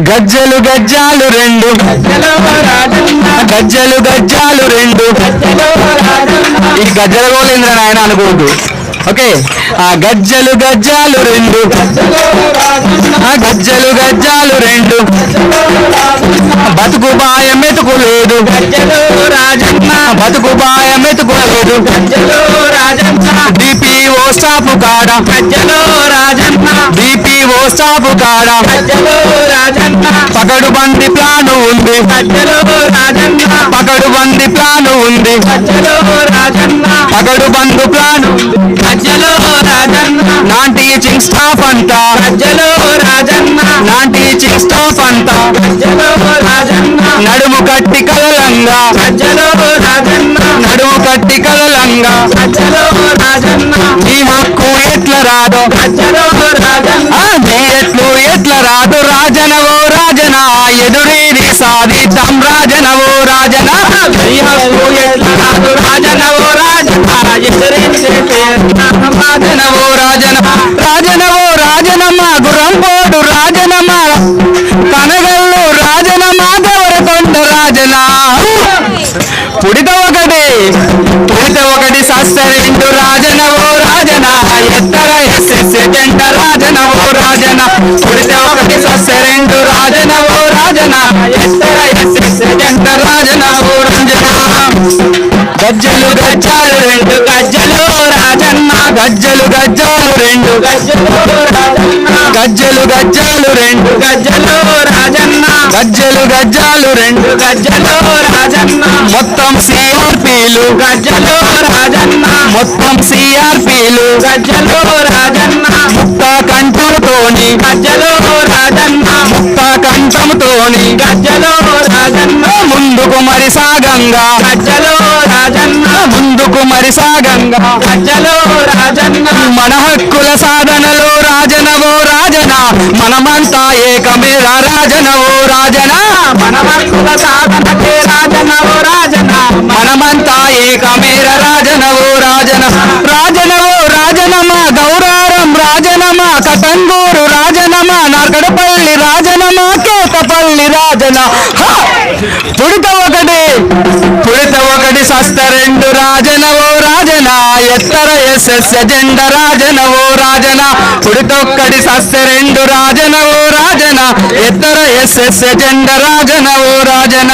గజ్జలు గజ్జాలు రెండు. గజ్జలు గజ్జాలు రెండు. ఈ గజ్జల గోలేంద్ర నాయన అనుకోవద్దు. ఓకే? ఆ గజ్జలు గజ్జాలు రెండు. ఆ గజ్జలు గజ్జాలు రెండు. బతుకు బాయం మెతుకు లేదు. రాజన్న బతుకు బాయం మెతుకు లేదు. డిపిఓ స్టాప్ కాడ? రాజన్న డిపిఓ స్టాప్ కాడ పకడు బంది ప్లాను ఉంది. పకడు బంది ప్లాను ఉంది. పకడు బందు ప్లాను. నాన్ టీచింగ్ స్టాఫ్ అంతా. నాన్ టీచింగ్ స్టాఫ్ అంతా. నడుము కట్టి కదలంగా నడుము కట్టి కదలంగా రాజన? నీ హక్కు ఎట్ల రాదు రాజనవో రాజన? రాజనవో రాజన? రాజనవో రాజనమ్మ గురంపోడు రాజనమ్మ కనగల్లు రాజనమ్మ గౌరకొండ రాజన? పుడిత ఒకటి పుడిత ఒకటి సస్తరిండు రాజనవో గజ్జలు గజ్జాలు రెండు గజ్జలు రాజన్న గజ్జలు గజ్జాలు రెండు గజ్జలు గజ్జాలు రెండు గజ్జలు రాజన్న గజ్జలు గజ్జాలు రెండు గజ్జలు రాజన్న మొత్తం సిఆర్పీలు. గజ్జలు రాజన్న మొత్తం సిఆర్పీలు. గజ్జలు రాజన్న ముక్త కంఠంతోని గజ్జలు రాజన్న ముక్త కంఠంతోని గజ్జలు రాజన్న ముందుకు మరి సాగంగా గజ్జలు మరి సాగంగా. గజ్జలు రాజన్న. మన హక్కుల సాధనలో రాజనవో రాజన. మనమంతా ఏకమేరా రాజనవో రాజన. మన హక్కుల సాధనకే రాజనవో రాజన. మనమంతా ఏకమేర రాజనవో రాజన. రాజనవో రాజనమ గౌరారం రాజనమ కటంగూరు రాజనమ నర్గడపల్లి రాజనమ కేతపల్లి రాజన. పుడిత ఒకటి సస్త రెండు రాజన ఓ రాజన ఎత్తర ఎస్ఎస్ జెండ ఓ రాజన. పుడితొక్కడి సస్త రెండు రాజన ఓ రాజన ఎత్తర ఎస్ఎస్ జెండ ఓ రాజన.